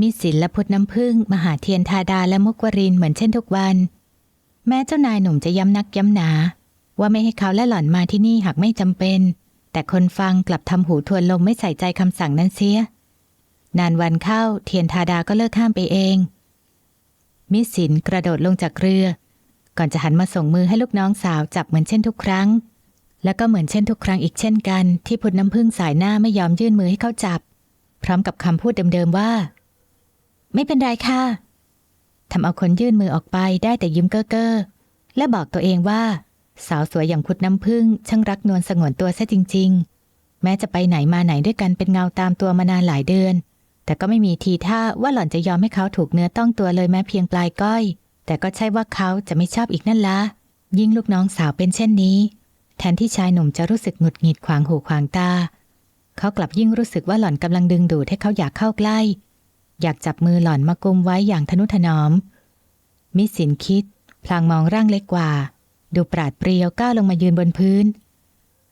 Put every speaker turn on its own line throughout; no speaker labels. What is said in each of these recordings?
มิตรศิลและพุทธน้ำพึ่งมหาเทียนทาดาและมุกวรินเหมือนเช่นทุกวัน แม้เจ้านายหนุ่มจะย้ำนักย้ำหนา ว่าไม่ให้เขาและหล่อนมาที่นี่หากไม่จำเป็น แต่คนฟังกลับทำหูทวนลมไม่ใส่ใจคำสั่งนั้นเสีย นานวันเข้าเทียนทาดาก็เลิกห้ามไปเอง มิตรศิลกระโดดลงจากเรือ ก่อนจะหันมาส่งมือให้ลูกน้องสาวจับเหมือนเช่นทุกครั้ง แล้วก็เหมือนเช่นทุกครั้งอีกเช่นกัน ที่พุทธน้ำพึ่งสายหน้าไม่ยอมยื่นมือให้เขาจับ พร้อมกับคำพูดเดิมๆว่า ไม่เป็นไรค่ะทำเอาคนยื่นมือออกไปได้แต่ยิ้มเก้อเก้อและบอกตัวเองว่า สาวสวยอย่างพุทธน้ำพึ่งช่างรักนวลสงวนตัวซะจริง ๆ แม้จะไปไหนมาไหนด้วยกันเป็นเงาตามตัวมานานหลายเดือน แต่ก็ไม่มีทีท่าว่าหล่อนจะยอมให้เขาถูกเนื้อต้องตัวเลยแม้เพียงปลายก้อย แต่ก็ใช่ว่าเขาจะไม่ชอบอีกนั่นละยิ่งลูกน้องสาวเป็นเช่นนี้ แทนที่ชายหนุ่มจะรู้สึกหงุดหงิดขวางหูขวางตา เขากลับยิ่งรู้สึกว่าหล่อนกำลังดึงดูดให้เขาอยากเข้าใกล้ อยากจับมือหล่อนมากุมไว้อย่างทนุถนอม มิสินคิด พลางมองร่างเล็กกว่า ดูปราดเปรียวก้าวลงมายืนบนพื้น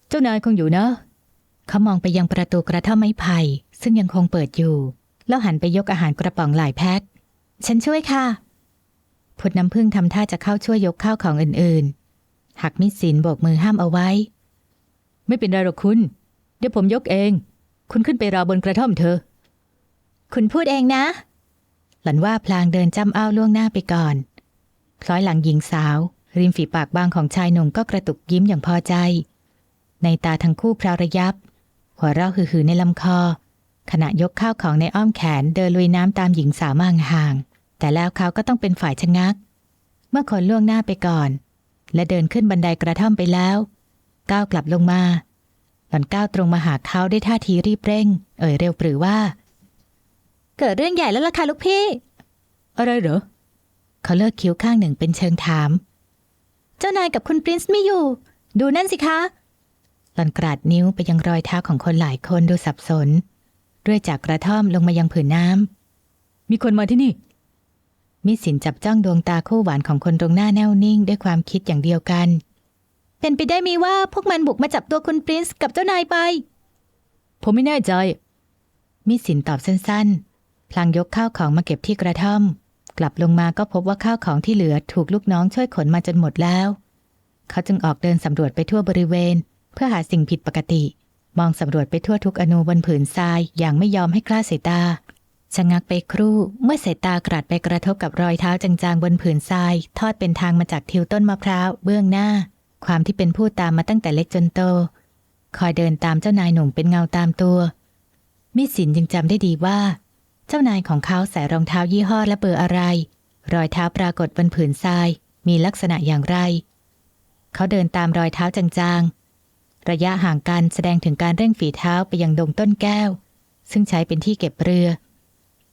เจ้านายคงอยู่เนอะเขามองไปยังประตูกระท่อมไม้ไผ่ซึ่งยังคงเปิดอยู่ แล้วหันไปยกอาหารกระป๋องหลายแพ็คฉันช่วยค่ะพุทธน้ำพึ่งทำท่าจะเข้าช่วยยกข้าวของอื่นๆ หักมิสินโบกมือห้ามเอาไว้ ไม่เป็นไรหรอกคุณ เดี๋ยวผมยกเอง คุณขึ้นไปรอบนกระท่อมเถอ คุณพูดเองนะ หลันว่าพลางเดินจ้ำอ้าวล่วงหน้าไปก่อน คล้อยหลังหญิงสาว ริมฝีปากบางของชายหนุ่มก็กระตุกยิ้มอย่างพอใจ ในตาทั้งคู่พราวระยับ หัวเราะหือๆในลำคอ ขณะยกข้าวของในอ้อมแขนเดินลุยน้ำตามหญิงสาวมาห่าง แต่แล้วเขาก็ต้องเป็นฝ่ายชะงัก เมื่อคนล่วงหน้าไปก่อน และเดินขึ้นบันไดกระท่อมไปแล้ว ก้าวกลับลงมาหล่อนก้าวตรงมาหาเขาด้วยท่าทีรีบเร่ง เอ่ยเร็วปรือว่า เกิดเรื่องใหญ่แล้วล่ะค่ะลูกพี่ อะไรเหรอเขาเลิกคิ้วข้างหนึ่งเป็นเชิงถาม เจ้านายกับคุณปรินซ์ไม่อยู่ ดูนั่นสิคะหล่อนกราดนิ้วไปยังรอยเท้าของคนหลายคนดูสับสนเรื่อยจากกระท่อมลงมายังผืนน้ำ มีคนมาที่นี่ มิสินจับจ้องดวงตาคู่หวานของคนตรงหน้าแน่วนิ่งด้วยความคิดอย่างเดียวกัน เป็นไปได้มีว่าพวกมันบุกมาจับตัวคุณปรินซ์กับเจ้านายไป ผมไม่แน่ใจ มิสินตอบสั้นๆ พลางยกข้าวของมาเก็บที่กระท่อม กลับลงมาก็พบว่าข้าวของที่เหลือถูกลูกน้องช่วยขนมาจนหมดแล้ว เขาจึงออกเดินสำรวจไปทั่วบริเวณ เพื่อหาสิ่งผิดปกติ มองสำรวจไปทั่วทุกอนูบนผืนทรายอย่างไม่ยอมให้คลาดสายตาชะงักไปครู่เมื่อสายตากราดไปกระทบกับรอยเท้าจางๆบนผืนทราย ทอดเป็นทางมาจากทิวต้นมะพร้าวเบื้องหน้า ความที่เป็นผู้ตามมาตั้งแต่เล็กจนโต คอยเดินตามเจ้านายหนุ่มเป็นเงาตามตัวมิสินจึงจำได้ดีว่า เจ้านายของเขาใส่รองเท้ายี่ห้อและเบอร์อะไร รอยเท้าปรากฏบนผืนทราย มีลักษณะอย่างไร เขาเดินตามรอยเท้าจางๆ ระยะห่างกันแสดงถึงการเร่งฝีเท้าไปยังดงต้นแก้ว ซึ่งใช้เป็นที่เก็บเรือ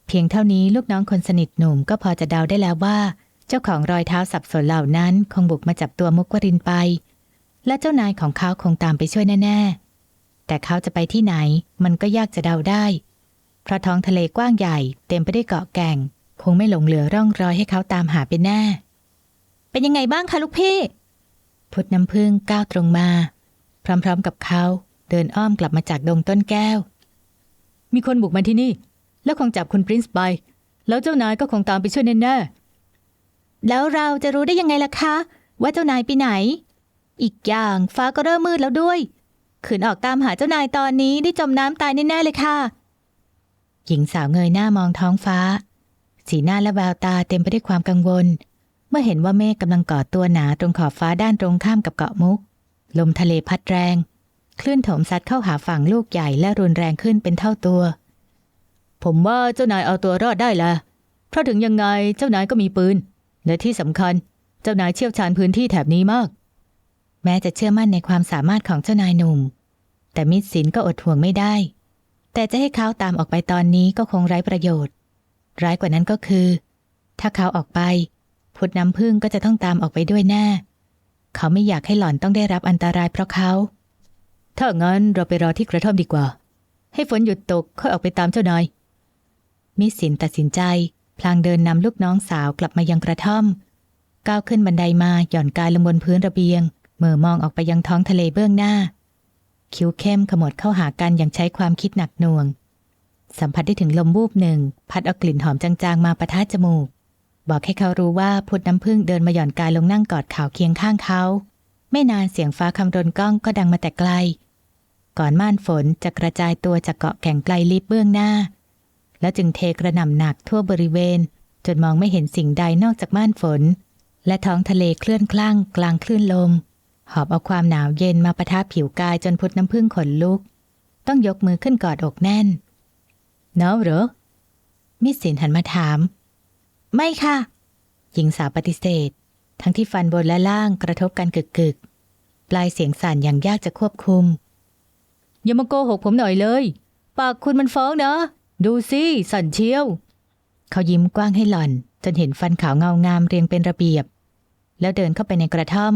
เพียงเท่านี้ลูกน้องคนสนิทหนุ่มก็พอจะเดาได้แล้วว่า เจ้าของรอยเท้าสับสนเหล่านั้นคงบุกมาจับตัวมุกวรินไป และเจ้านายของเขาคงตามไปช่วยแน่ ๆ แต่เขาจะไปที่ไหนมันก็ยากจะเดาได้ เพราะท้องทะเลกว้างใหญ่เต็มไปด้วยเกาะแก่ง คงไม่หลงเหลือร่องรอยให้เขาตามหาเป็นแน่ เป็นยังไงบ้างคะลูกพี่ พุทธน้ำพึ่งก้าวตรงมา พร้อมๆกับเขาเดินอ้อมกลับมาจากดงต้นแก้ว มีคนบุกมาที่นี่ แล้วคงจับคุณปรินซ์ไป แล้วเจ้านายก็คงตามไปช่วยแน่ๆแล้วเราจะรู้ได้ยังไงล่ะคะ ว่าเจ้านายไปไหน อีกอย่างฟ้าก็เริ่มมืดแล้วด้วยขืนออกตามหาเจ้านายตอนนี้ได้จมน้ำตายแน่ๆเลยค่ะ หญิงสาวเงยหน้ามองท้องฟ้า สีหน้าและแววตาเต็มไปด้วยความกังวล เมื่อเห็นว่าเมฆกำลังก่อตัวหนาตรงขอบฟ้าด้านตรงข้ามกับเกาะมุก ลมทะเลพัดแรง คลื่นโถมซัดเข้าหาฝั่งลูกใหญ่และรุนแรงขึ้นเป็นเท่าตัว ผมว่าเจ้านายเอาตัวรอดได้ละเพราะถึงยังไงเจ้านายก็มีปืน และที่สำคัญเจ้านายเชี่ยวชาญพื้นที่แถบนี้มาก แม้จะเชื่อมั่นในความสามารถของเจ้านายหนุ่ม แต่มิตรศิลก็อดห่วงไม่ได้ แต่จะให้เขาตามออกไปตอนนี้ก็คงไร้ประโยชน์ ร้ายกว่านั้นก็คือ ถ้าเขาออกไป พุทธน้ำพึ่งก็จะต้องตามออกไปด้วยแน่ เขาไม่อยากให้หล่อนต้องได้รับอันตรายเพราะเขาถ้างั้นเราไปรอที่กระท่อมดีกว่า ให้ฝนหยุดตกค่อยออกไปตามเจ้านายมิสสินตัดสินใจ พลางเดินนำลูกน้องสาวกลับมายังกระท่อม ก้าวขึ้นบันไดมาหย่อนกายลงบนพื้นระเบียงเมื่อมองออกไปยังท้องทะเลเบื้องหน้า คิ้วเข้มขมวดเข้าหากันอย่างใช้ความคิดหนักหน่วง สัมผัสได้ถึงลมวูบหนึ่ง พัดเอากลิ่นหอมจางๆ มาประทะจมูก บอกให้เขารู้ว่าพุทธน้ำพึ่งเดินมาหย่อนกายลงนั่งกอดข่าวเคียงข้างเขา ไม่นานเสียงฟ้าคำรนก้องก็ดังมาแต่ไกล ก่อนม่านฝนจะกระจายตัวจากเกาะแก่งไกลลิบเบื้องหน้า แล้วจึงเทกระหน่ำหนักทั่วบริเวณ จนมองไม่เห็นสิ่งใดนอกจากม่านฝน และท้องทะเลเคลื่อนคลั่งกลางคลื่นลม หอบเอาความหนาวเย็นมาประทะผิวกายจนพุทธน้ำพึ่งขนลุก ต้องยกมือขึ้นกอดอกแน่นหนาวเหรอ มิสินหันมาถาม ไม่ค่ะ หญิงสาวปฏิเสธ ทั้งที่ฟันบนและล่างกระทบกันกึกๆปลายเสียงสั่นอย่างยากจะควบคุม อย่ามาโกหกผมหน่อยเลย ปากคุณมันฟ้องนะ ดูสิสั่นเชียว เขายิ้มกว้างให้หล่อน จนเห็นฟันขาวเงางามเรียงเป็นระเบียบ แล้วเดินเข้าไปในกระท่อม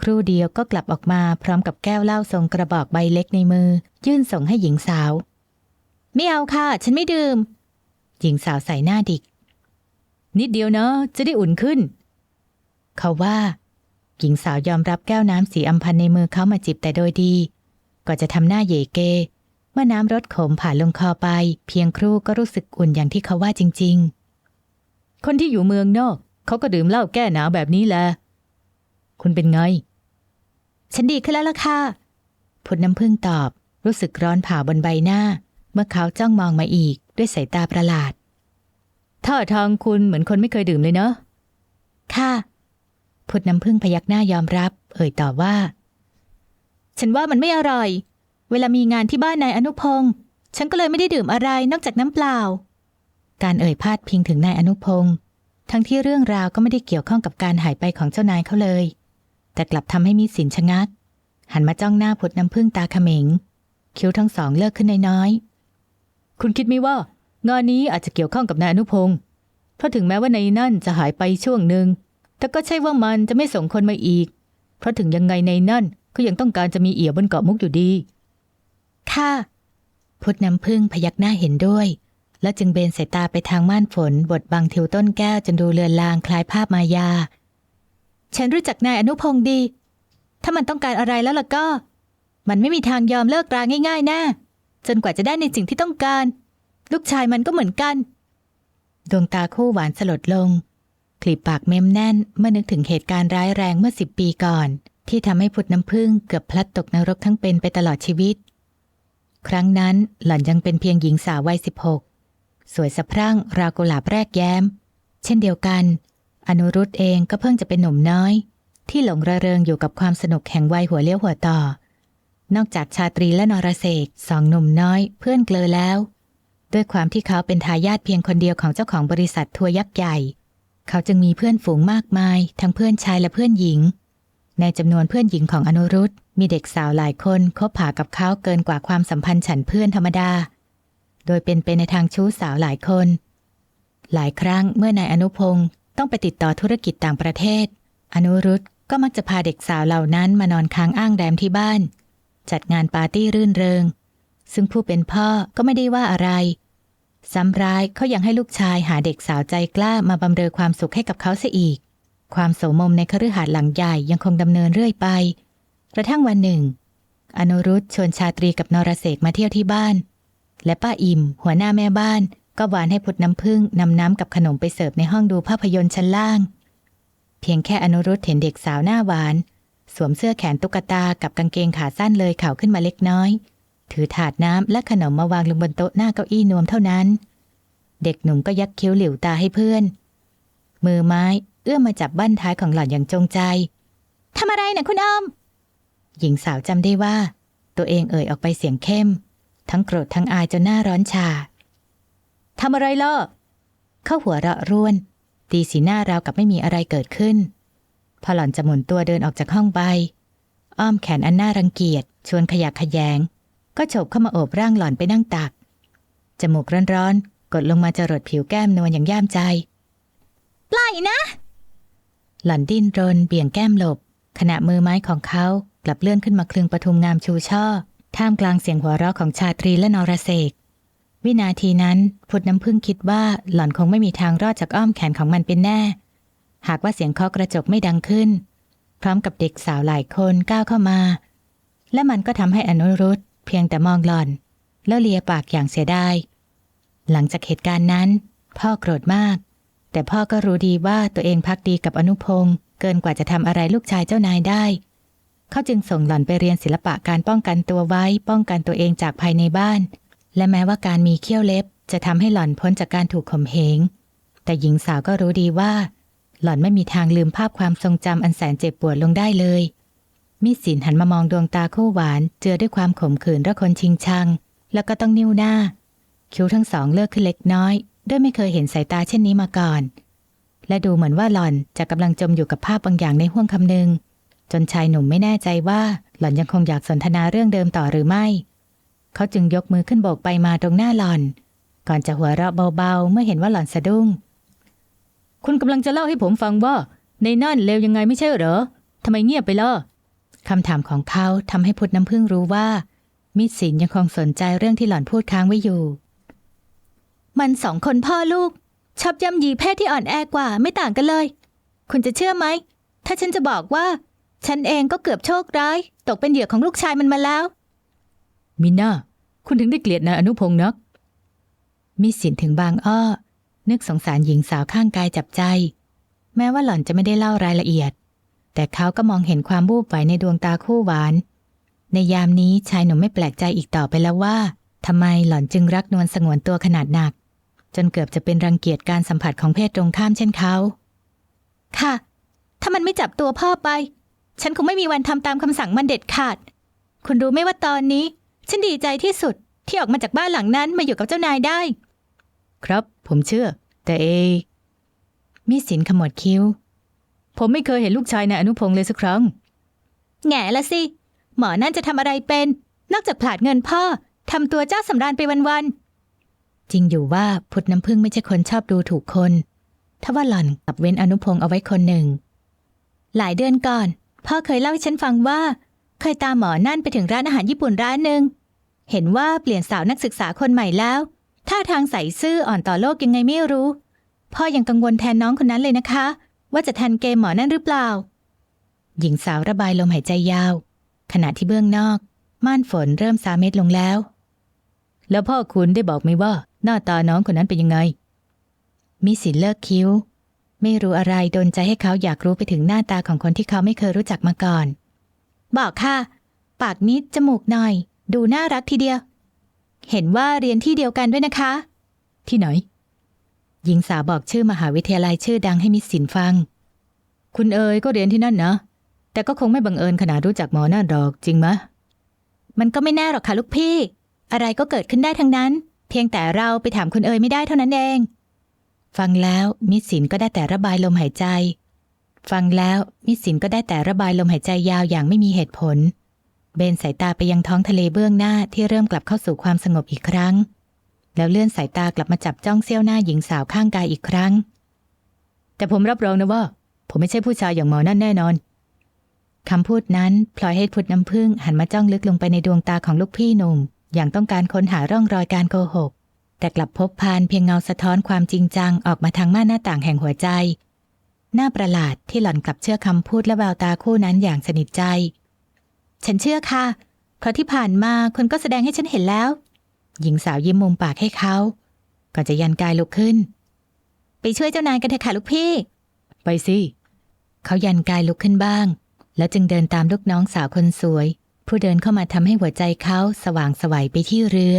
ครู่เดียวก็กลับออกมาพร้อมกับแก้วเหล้าทรงกระบอกใบเล็กในมือ ยื่นส่งให้หญิงสาว ไม่เอาค่ะ ฉันไม่ดื่ม หญิงสาวใส่หน้าดิก นิดเดียวเนาะจะได้อุ่นขึ้น เขาว่า หญิงสาวยอมรับแก้วน้ำสีอำพันในมือเขามาจิบแต่โดยดี ก็จะทำหน้าเยเกเมื่อน้ำรสขมผ่านลงคอไป เพียงครู่ก็รู้สึกอุ่นอย่างที่เขาว่าจริง ๆ คนที่อยู่เมืองนอกเขาก็ดื่มเหล้าแก้หนาวแบบนี้แหละคุณเป็นไง ฉันดีขึ้นแล้วล่ะค่ะพุทธน้ำพึ่งตอบ รู้สึกร้อนผ่าบนใบหน้า เมื่อเขาจ้องมองมาอีกด้วยสายตาประหลาดท่าทางคุณเหมือนคนไม่เคยดื่มเลยเนาะค่ะพุทธน้ำพึ่งพยักหน้ายอมรับ เอ่ยตอบว่า ฉันว่ามันไม่อร่อย เวลามีงานที่บ้านนายอนุพงศ์ฉันก็เลยไม่ได้ดื่มอะไรนอกจากน้ำเปล่า การเอ่ยพาดพิงถึงนายอนุพงศ์ทั้งที่เรื่องราวก็ไม่ได้เกี่ยวข้องกับการหายไปของเจ้านายเขาเลย แต่กลับทำให้มีสินชะงัก หันมาจ้องหน้าพุทธน้ำพึ่งตาเขมง คิ้วทั้งสองเลิกขึ้นน้อยๆคุณคิดไหมว่างานนี้อาจจะเกี่ยวข้องกับนายอนุพงศ์เพราะถึงแม้ว่าในนั่นจะหายไปช่วงหนึ่ง แต่ก็ใช่ว่ามันจะไม่ส่งคนมาอีก เพราะถึงยังไงในนั่นก็ยังต้องการจะมีเอี่ยวบนเกาะมุกอยู่ดี ค่ะพุทธน้ำพึ่งพยักหน้าเห็นด้วย แล้วจึงเบนสายตาไปทางม่านฝนบดบังทิวต้นแก้วจนดูเลือนลางคล้ายภาพมายา ฉันรู้จักนายอนุพงศ์ดี ถ้ามันต้องการอะไรแล้วล่ะก็ มันไม่มีทางยอมเลิกราง่ายๆแน่จนกว่าจะได้ในสิ่งที่ต้องการ ลูกชายมันก็เหมือนกัน ดวงตาคู่หวานสลดลง คลีบปากเม้มแน่น เมื่อนึกถึงเหตุการณ์ร้ายแรงเมื่อสิบปีก่อน ที่ทำให้พุทธน้ำพึ่งเกือบพลัดตกนรกทั้งเป็นไปตลอดชีวิต ครั้งนั้นหล่อนยังเป็นเพียงหญิงสาววัยสิบหกสวยสะพรั่งราวกุหลาบแรกแย้ม เช่นเดียวกัน อนุรุตเองก็เพิ่งจะเป็นหนุ่มน้อย ที่หลงระเริงอยู่กับความสนุกแห่งวัยหัวเลี้ยวหัวต่อ นอกจากชาตรีและนรเสกสองหนุ่มน้อยเพื่อนเกลอแล้ว ด้วยความที่เขาเป็นทายาทเพียงคนเดียวของเจ้าของบริษัททัวร์ยักษ์ใหญ่ เขาจึงมีเพื่อนฝูงมากมาย ทั้งเพื่อนชายและเพื่อนหญิง ในจำนวนเพื่อนหญิงของอนุรุตมีเด็กสาวหลายคนคบหากับเขาเกินกว่าความสัมพันธ์ฉันเพื่อนธรรมดา โดยเป็นไปในทางชู้สาวหลายคนหลายครั้งเมื่อนายอนุพงศ์ ต้องไปติดต่อธุรกิจต่างประเทศ อนุรุตก็มักจะพาเด็กสาวเหล่านั้นมานอนค้างอ้างแรมที่บ้าน จัดงานปาร์ตี้รื่นเริง ซึ่งผู้เป็นพ่อก็ไม่ได้ว่าอะไรซ้ำร้ายเขายังให้ลูกชายหาเด็กสาวใจกล้ามาบำเรอความสุขให้กับเขาเสียอีก ความโสมมในคฤหาสน์หลังใหญ่ยังคงดำเนินเรื่อยไป กระทั่งวันหนึ่ง อนุรุตชวนชาตรีกับนรเสกมาเที่ยวที่บ้าน และป้าอิ่ม หัวหน้าแม่บ้าน ก็หวานให้พุทธน้ำพึ่งนำน้ำกับขนมไปเสิร์ฟในห้องดูภาพยนตร์ชั้นล่าง เพียงแค่อนุรุตเห็นเด็กสาวหน้าหวาน สวมเสื้อแขนตุ๊กตากับกางเกงขาสั้นเลยเข่าขึ้นมาเล็กน้อย ถือถาดน้ำและขนมมาวางลงบนโต๊ะหน้าเก้าอี้นวมเท่านั้น เด็กหนุ่มก็ยักคิ้วหลิวตาให้เพื่อน มือไม้เอื้อมมาจับบั้นท้ายของหล่อนอย่างจงใจทำอะไรนะคุณออมหญิงสาวจำได้ว่า ตัวเองเอ่ยออกไปเสียงเข้ม ทั้งโกรธทั้งอายจนหน้าร้อนชา ทำอะไรล่ะเข้าหัวเราะร่วน ตีสีหน้าราวกับไม่มีอะไรเกิดขึ้น พอหล่อนจะหมุนตัวเดินออกจากห้องไป อ้อมแขนอันน่ารังเกียจ ชวนขยักขยง ก็โฉบเข้ามาโอบร่างหล่อนไปนั่งตัก จมูกร้อนๆ กดลงมาจรดผิวแก้มนวลอย่างย่ามใจ ปล่อยนะ หล่อนดิ้นรน เบี่ยงแก้มหลบ ขณะมือไม้ของเขากลับเลื่อนขึ้นมาคลึงปทุมงามชูช่อ ท่ามกลางเสียงหัวเราะของชาตรีและนรเสก วินาทีนั้นพุทธน้ำพึ่งคิดว่าหล่อนคงไม่มีทางรอดจากอ้อมแขนของมันเป็นแน่ หากว่าเสียงเคาะกระจกไม่ดังขึ้น พร้อมกับเด็กสาวหลายคนก้าวเข้ามา และมันก็ทำให้อนุรุตเพียงแต่มองหล่อน แล้วเลียปากอย่างเสียดายหลังจากเหตุการณ์นั้น พ่อโกรธมาก แต่พ่อก็รู้ดีว่าตัวเองพักดีกับอนุพงศ์เกินกว่าจะทำอะไรลูกชายเจ้านายได้ เขาจึงส่งหล่อนไปเรียนศิลปะการป้องกันตัวไว้ ป้องกันตัวเองจากภายในบ้าน และแม้ว่าการมีเขี้ยวเล็บจะทำให้หล่อนพ้นจากการถูกข่มเหง แต่หญิงสาวก็รู้ดีว่า หล่อนไม่มีทางลืมภาพความทรงจำอันแสนเจ็บปวดลงได้เลย มิสินหันมามองดวงตาคู่หวาน เจือด้วยความขมขื่นระคนชิงชัง แล้วก็ต้องนิ้วหน้า คิ้วทั้งสองเลิกขึ้นเล็กน้อย ด้วยไม่เคยเห็นสายตาเช่นนี้มาก่อน และดูเหมือนว่าหล่อนจะกำลังจมอยู่กับภาพบางอย่างในห้วงคำนึง จนชายหนุ่มไม่แน่ใจว่าหล่อนยังคงอยากสนทนาเรื่องเดิมต่อหรือไม่ เขาจึงยกมือขึ้นโบกไปมาตรงหน้าหล่อน ก่อนจะหัวเราะเบาๆ เมื่อเห็นว่าหล่อนสะดุ้ง คุณกำลังจะเล่าให้ผมฟังว่า ในนั่นเลวยังไงไม่ใช่เหรอทำไมเงียบไปล่ะคำถามของเขาทำให้พุทธน้ำพึ่งรู้ว่า มิตรศิลยังคงสนใจเรื่องที่หล่อนพูดค้างไว้อยู่ มันสองคนพ่อลูก ชอบย่ำยีเพศที่อ่อนแอกว่าไม่ต่างกันเลย คุณจะเชื่อไหม ถ้าฉันจะบอกว่า ฉันเองก็เกือบโชคร้าย ตกเป็นเหยื่อของลูกชายมันมาแล้ว มิน่าคุณถึงได้เกลียดนายอนุพงษ์นักมิสินถึงบางอ้อ นึกสงสารหญิงสาวข้างกายจับใจ แม้ว่าหล่อนจะไม่ได้เล่ารายละเอียด แต่เขาก็มองเห็นความบูบไหวในดวงตาคู่หวาน ในยามนี้ชายหนุ่มไม่แปลกใจอีกต่อไปแล้วว่าทำไมหล่อนจึงรักนวลสงวนตัวขนาดหนัก จนเกือบจะเป็นรังเกียจการสัมผัสของเพศตรงข้ามเช่นเขา ค่ะ ถ้ามันไม่จับตัวพ่อไป ฉันคงไม่มีวันทำตามคำสั่งมันเด็ดขาด คุณรู้ไหมว่าตอนนี้ ฉันดีใจที่สุดที่ออกมาจากบ้านหลังนั้นมาอยู่กับเจ้านายได้ ครับ ผมเชื่อ แต่เอ มิสินขมวดคิ้ว ผมไม่เคยเห็นลูกชายนายอนุพงศ์เลยสักครั้ง แง่ละสิ หมอนั่นจะทำอะไรเป็น นอกจากผลาดเงินพ่อทำตัวเจ้าสำราญไปวันๆ จริงอยู่ว่าพุทธน้ำพึ่งไม่ใช่คนชอบดูถูกคนทว่าหล่อนกลับเว้นอนุพงศ์เอาไว้คนหนึ่ง หลายเดือนก่อน พ่อเคยเล่าให้ฉันฟังว่า เคยตามหมอนั่นไปถึงร้านอาหารญี่ปุ่นร้านหนึ่ง เห็นว่าเปลี่ยนสาวนักศึกษาคนใหม่แล้วท่าทางใส่ซื่ออ่อนต่อโลกยังไงไม่รู้ พ่อยังกังวลแทนน้องคนนั้นเลยนะคะ ว่าจะทันเกมหมอนั่นหรือเปล่า หญิงสาวระบายลมหายใจยาว ขณะที่เบื้องนอก ม่านฝนเริ่มสาเม็ดลงแล้ว แล้วพ่อคุณได้บอกไหมว่า หน้าตาน้องคนนั้นเป็นยังไง มิสินเลิกคิ้ว ไม่รู้อะไรโดนใจให้เขาอยากรู้ไปถึงหน้าตาของคนที่เขาไม่เคยรู้จักมาก่อน บอกค่ะ ปากนิดจมูกหน่อย ดูน่ารักทีเดียว เห็นว่าเรียนที่เดียวกันด้วยนะคะ ที่ไหน หญิงสาวบอกชื่อมหาวิทยาลัยชื่อดังให้มิสสินฟัง คุณเอ๋ยก็เรียนที่นั่นนะ แต่ก็คงไม่บังเอิญขนาดรู้จักหมอหนั่นหรอกจริงไหมมันก็ไม่แน่หรอกค่ะลูกพี่ อะไรก็เกิดขึ้นได้ทั้งนั้น เพียงแต่เราไปถามคุณเอ๋ยไม่ได้เท่านั้นเอง ฟังแล้วมิสสินก็ได้แต่ระบายลมหายใจ ฟังแล้วมิสสินก็ได้แต่ระบายลมหายใจยาวอย่างไม่มีเหตุผล เบนสายตาไปยังท้องทะเลเบื้องหน้าที่เริ่มกลับเข้าสู่ความสงบอีกครั้ง แล้วเลื่อนสายตากลับมาจับจ้องเสี้ยวหน้าหญิงสาวข้างกายอีกครั้ง แต่ผมรับรองนะว่า ผมไม่ใช่ผู้ชายอย่างหมอนั่นแน่นอนคำพูดนั้นพลอยให้พุทธน้ำพึ่งหันมาจ้องลึกลงไปในดวงตาของลูกพี่หนุ่ม อย่างต้องการค้นหาร่องรอยการโกหก แต่กลับพบพานเพียงเงาสะท้อนความจริงจังออกมาทางม่านหน้าต่างแห่งหัวใจน่าประหลาดที่หล่อนกลับเชื่อคำพูดและแววตาคู่นั้นอย่างสนิทใจ ฉันเชื่อค่ะ เพราะที่ผ่านมาคุณก็แสดงให้ฉันเห็นแล้ว หญิงสาวยิ้มมุมปากให้เขาก่อนจะยันกายลุกขึ้น ไปช่วยเจ้านายกันเถอะค่ะลูกพี่ ไปสิ เขายันกายลุกขึ้นบ้าง แล้วจึงเดินตามลูกน้องสาวคนสวย ผู้เดินเข้ามาทำให้หัวใจเขาสว่างไสวัยไปที่เรือ